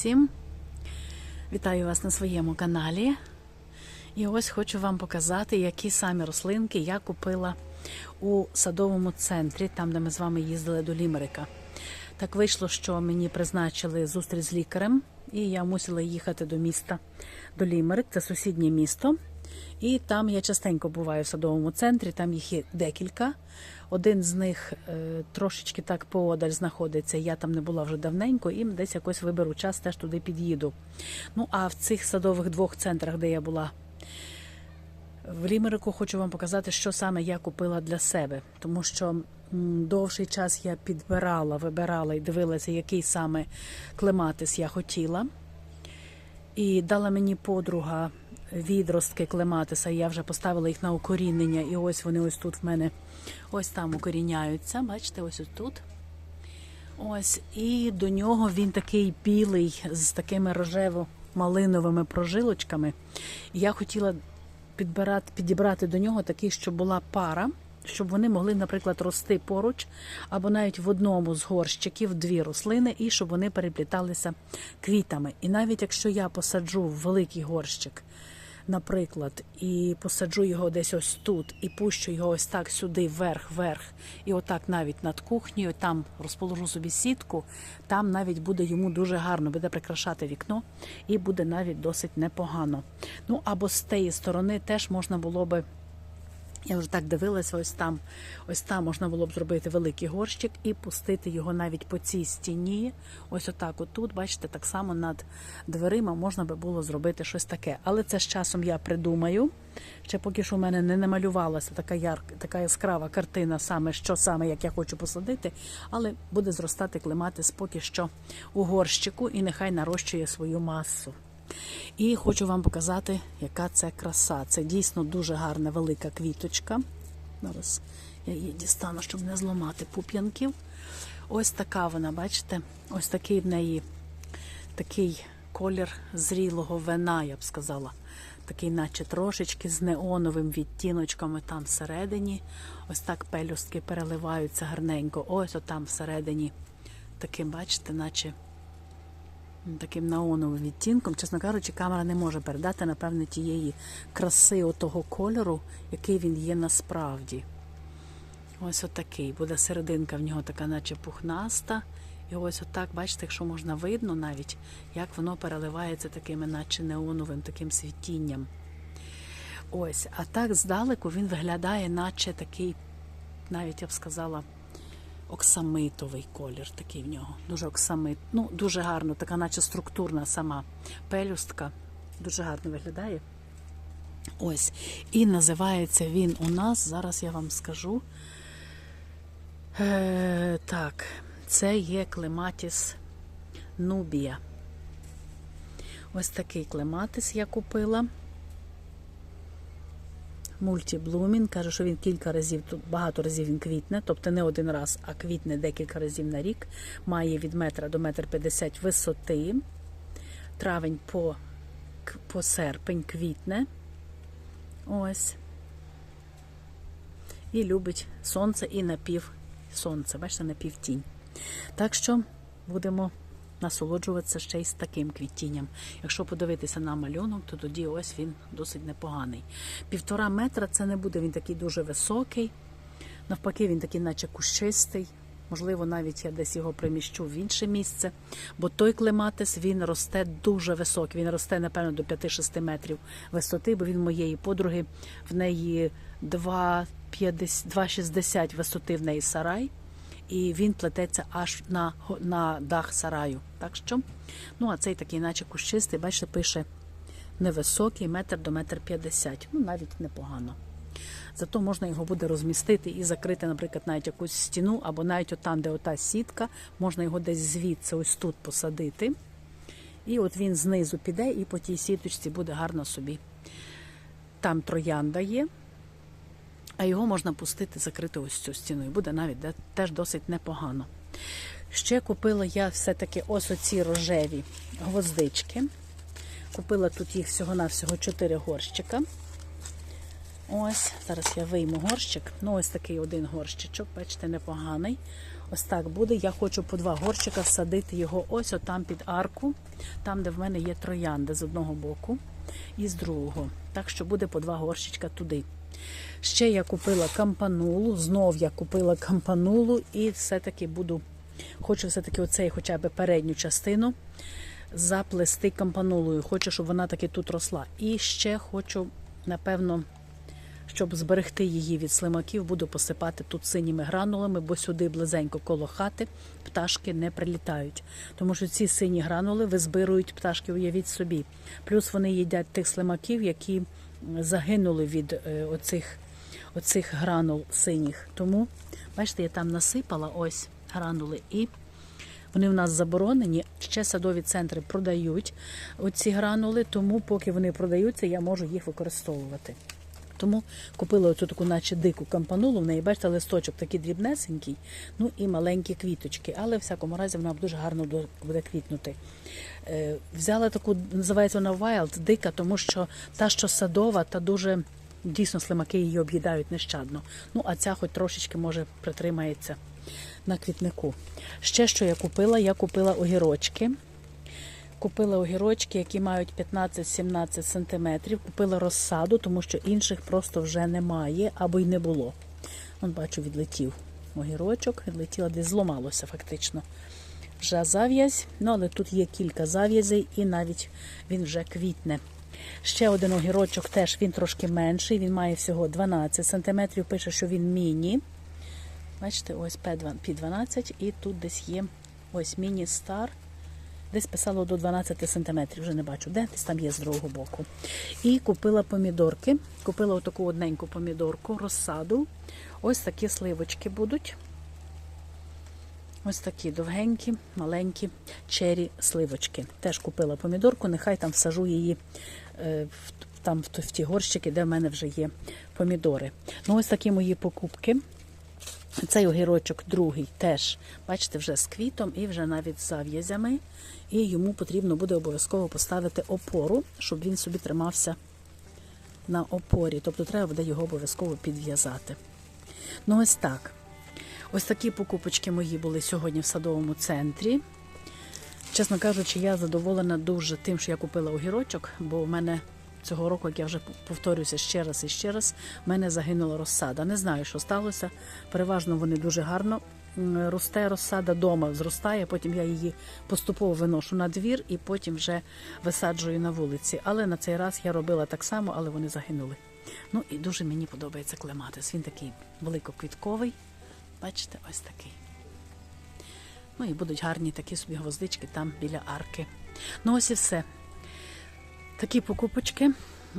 Усім вітаю вас на своєму каналі. І ось хочу вам показати, які самі рослинки я купила у садовому центрі, там, де ми з вами їздили до Лімерика. Так вийшло, що мені призначили зустріч з лікарем, і я мусила їхати до міста до Лімерик, це сусіднє місто. І там я частенько буваю в садовому центрі, там їх є декілька. Один з них е, трошечки так поодаль знаходиться. Я там не була вже давненько, і десь якось виберу час, теж туди під'їду. Ну а в цих садових двох центрах, де я була в Лімерику, хочу вам показати, що саме я купила для себе, тому що довший час я підбирала, вибирала і дивилася, який саме клематис я хотіла. І дала мені подруга відростки клематиса. Я вже поставила їх на укорінення, і ось вони ось тут в мене ось там укоріняються. Бачите, ось тут. Ось, і до нього він такий білий з такими рожево-малиновими прожилочками. Я хотіла підбирати, підібрати до нього такий, щоб була пара, щоб вони могли, наприклад, рости поруч, або навіть в одному з горщиків дві рослини, і щоб вони перепліталися квітами. І навіть якщо я посаджу в великий горщик, наприклад, і посаджу його десь ось тут, і пущу його ось так сюди, вверх, вверх, і отак навіть над кухнею, там розположу собі сітку, там навіть буде йому дуже гарно, буде прикрашати вікно, і буде навіть досить непогано. Ну або з тієї сторони теж можна було би. Я вже так дивилася, ось там, ось там можна було б зробити великий горщик і пустити його навіть по цій стіні. Ось отак, отут, бачите, так само над дверима можна би було зробити щось таке. Але це з часом я придумаю. Ще поки що у мене не намалювалася така ярка, така яскрава картина, саме що саме як я хочу посадити, але буде зростати клематис поки що у горщику і нехай нарощує свою масу. І хочу вам показати, яка це краса. Це дійсно дуже гарна велика квіточка. Зараз я її дістану, щоб не зламати пуп'янків. Ось така вона, бачите? Ось такий в неї такий колір зрілого вина, я б сказала. Такий, наче трошечки з неоновим відтіночками там всередині. Ось так пелюстки переливаються гарненько. Ось отам всередині. Таким, бачите, наче таким наоновим відтінком. Чесно кажучи, камера не може передати, напевне, тієї краси отого кольору, який він є насправді. Ось отакий. Буде серединка в нього така, наче пухнаста. І ось отак, бачите, якщо можна видно навіть, як воно переливається такими, наче неоновим таким світінням. Ось, а так здалеку він виглядає, наче такий, навіть я б сказала, оксамитовий колір такий в нього. Дуже оксамит. Ну, дуже гарно, така, наче структурна сама пелюстка. Дуже гарно виглядає. Ось. І називається він у нас, зараз я вам скажу. Е, так, це є клематіс Нубія. Ось такий клематис я купила. Мультіблумін. Каже, що він кілька разів, тут багато разів він квітне, тобто не один раз, а квітне декілька разів на рік. Має від метра до метр п'ятдесят висоти. Травень по, по серпень квітне. Ось. І любить сонце і напів сонце. Бачите, напівтінь. Так що будемо насолоджуватися ще й з таким квітінням. Якщо подивитися на малюнок, то тоді ось він досить непоганий. Півтора метра це не буде він такий дуже високий. Навпаки, він такий, наче кущистий. Можливо, навіть я десь його приміщу в інше місце, бо той клематис він росте дуже високий. Він росте, напевно, до 5-6 метрів висоти, бо він моєї подруги, в неї 2,50 2,60 висоти в неї сарай і він плететься аж на, на дах сараю. Так що, ну а цей такий, наче кущистий, бачите, пише невисокий, метр до метр п'ятдесят. Ну, навіть непогано. Зато можна його буде розмістити і закрити, наприклад, навіть якусь стіну, або навіть отам, де ота сітка, можна його десь звідси, ось тут посадити. І от він знизу піде, і по тій сіточці буде гарно собі. Там троянда є, а його можна пустити, закрити ось цю стіну. І буде навіть де- теж досить непогано. Ще купила я все-таки ось оці рожеві гвоздички. Купила тут їх всього-навсього 4 горщика. Ось, зараз я вийму горщик. Ну, ось такий один горщичок, бачите, непоганий. Ось так буде. Я хочу по два горщика всадити його ось отам під арку, там, де в мене є троянди з одного боку і з другого. Так що буде по два горщичка туди. Ще я купила кампанулу, знов я купила кампанулу і все-таки буду, хочу все-таки оцей хоча б передню частину заплести кампанулою. Хочу, щоб вона таки тут росла. І ще хочу, напевно, щоб зберегти її від слимаків, буду посипати тут синіми гранулами, бо сюди близенько коло хати пташки не прилітають. Тому що ці сині гранули визбирують пташки, уявіть собі. Плюс вони їдять тих слимаків, які загинули від е, оцих, оцих гранул синіх. Тому, бачите, я там насипала ось гранули і. Вони в нас заборонені. Ще садові центри продають оці гранули, тому поки вони продаються, я можу їх використовувати. Тому купила оцю таку, наче дику кампанулу. В неї, бачите, листочок такий дрібнесенький, ну і маленькі квіточки. Але в всякому разі вона дуже гарно буде квітнути. Е, взяла таку, називається вона Wild, дика, тому що та, що садова, та дуже дійсно слимаки її об'їдають нещадно. Ну, а ця хоч трошечки може притримається на квітнику. Ще що я купила? Я купила огірочки. Купила огірочки, які мають 15-17 см. Купила розсаду, тому що інших просто вже немає або й не було. Вон, бачу, відлетів огірочок, відлетіла, десь зламалося фактично. Вже зав'язь, ну але тут є кілька зав'язей і навіть він вже квітне. Ще один огірочок теж він трошки менший, він має всього 12 см. Пише, що він міні. Бачите, ось P12 і тут десь є ось міні-стар. Десь писало до 12 см, вже не бачу, де десь там є з другого боку. І купила помідорки. Купила отаку одненьку помідорку, розсаду. Ось такі сливочки будуть. Ось такі довгенькі, маленькі чері сливочки. Теж купила помідорку, нехай там всажу її е, там, в ті горщики, де в мене вже є помідори. Ну, ось такі мої покупки. Цей огірочок другий теж, бачите, вже з квітом і вже навіть з зав'язями. І йому потрібно буде обов'язково поставити опору, щоб він собі тримався на опорі. Тобто треба буде його обов'язково підв'язати. Ну, ось так. Ось такі покупочки мої були сьогодні в садовому центрі. Чесно кажучи, я задоволена дуже тим, що я купила огірочок, бо в мене цього року, як я вже повторюся ще раз і ще раз, в мене загинула розсада. Не знаю, що сталося. Переважно вони дуже гарно росте розсада дома, зростає. Потім я її поступово виношу на двір і потім вже висаджую на вулиці. Але на цей раз я робила так само, але вони загинули. Ну і дуже мені подобається клематис. Він такий великоквітковий. Бачите, ось такий. Ну і будуть гарні такі собі гвоздички там біля арки. Ну, ось і все. Такі покупочки.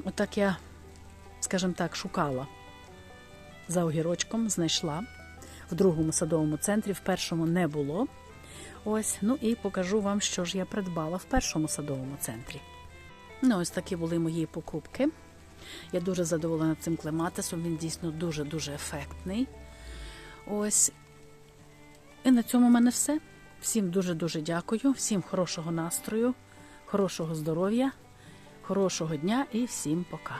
Отак я, скажімо так, шукала за огірочком, знайшла в другому садовому центрі, в першому не було. Ось, ну і покажу вам, що ж я придбала в першому садовому центрі. Ну, ось такі були мої покупки. Я дуже задоволена цим клематисом. Він дійсно дуже-дуже ефектний. Ось. І на цьому в мене все. Всім дуже-дуже дякую, всім хорошого настрою, хорошого здоров'я, хорошого дня і всім пока.